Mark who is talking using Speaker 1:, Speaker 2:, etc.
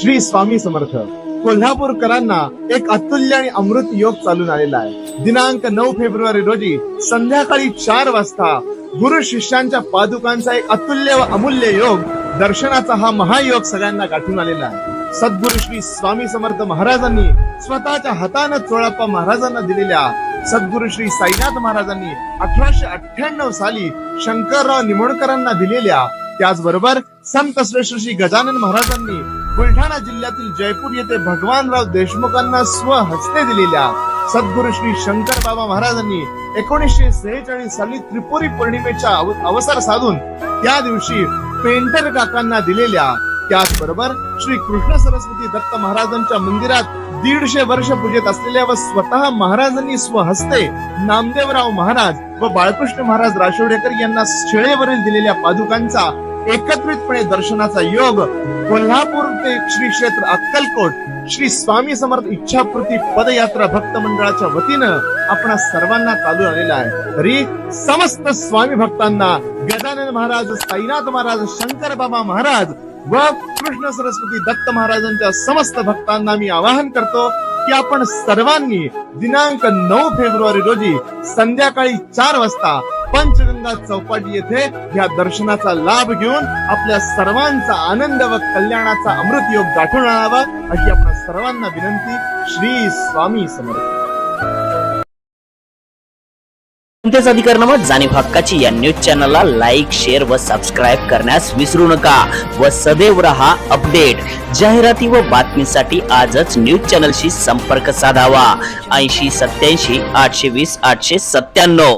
Speaker 1: श्री स्वामी समर्थ. कोल्हापूरकरांना एक अतुल्य आणि अमृत योग चालून आलेला आहे. दिनांक नऊ फेब्रुवारी रोजी संध्याकाळी चार वाजता गुरु शिष्यांच्या पादुकांचा एक अतुल्य व अमूल्य योग दर्शनाचा हा महायोग सगळ्यांना गाठून आलेला आहे. सद्गुरु श्री स्वामी समर्थ महाराजांनी स्वतःच्या हातानं चोळप्पा महाराजांना दिलेल्या सद्गुरु श्री साईनाथ महाराजांनी अठराशे अठ्ठ्याण्णव साली शंकरराव निमोणकरांना दिलेल्या त्याचबरोबर संत श्रेष्ठ श्री गजानन महाराजांनी बुलढाणा जिल्ह्यातील जयपूर येथे भगवानराव देशमुखांना स्वहस्ते दिलेल्या सद्गुरु श्री शंकर बाबा महाराजांनी एकोणीसशे सेहेचाळीस साली त्रिपुरी पौर्णिमेचा अव- अवसर साधून त्या दिवशी पेंटर काकांना दिलेल्या त्याचबरोबर श्री कृष्ण सरस्वती दत्त महाराजांच्या मंदिरात दीडशे वर्ष पूजेत असलेल्या व स्वतः महाराजांनी स्वहस्ते नामदेवराव महाराज व बाळकृष्ण महाराज राशोडेकर यांना शिळेवरील दिलेल्या पादुकांचा एकत्रितपणे दर्शनाचा योग कोल्हापूर ते श्री क्षेत्र अक्कलकोट श्री स्वामी समर्थ इच्छापूर्ती पदयात्रा भक्त मंडळाच्या वतीनं आपण सर्वांना चालू आलेला आहे. तरी समस्त स्वामी भक्तांना गजानन महाराज साईनाथ महाराज शंकर बाबा महाराज व कृष्ण सरस्वती दत्त महाराजांच्या समस्त भक्तांना मी आवाहन करतो की आपण सर्वांनी दिनांक नऊ फेब्रुवारी रोजी संध्याकाळी चार वाजता पंचगंगा चौपाटी येथे या दर्शनाचा लाभ घेऊन आपल्या सर्वांचा आनंद व कल्याणाचा अमृत योग गाठून आणावा अशी आपल्या सर्वांना विनंती श्री स्वामी समर्थ.
Speaker 2: कोणत्याच अधिकारनामा जाणीव हक्काची या न्यूज चॅनलला लाईक शेअर व सबस्क्राईब करण्यास विसरू नका व सदैव रहा अपडेट जाहिराती व बातमीसाठी आजच न्यूज चॅनलशी संपर्क साधावा. ऐंशी सत्याऐंशी आठशे वीस आठशे सत्त्याण्णव.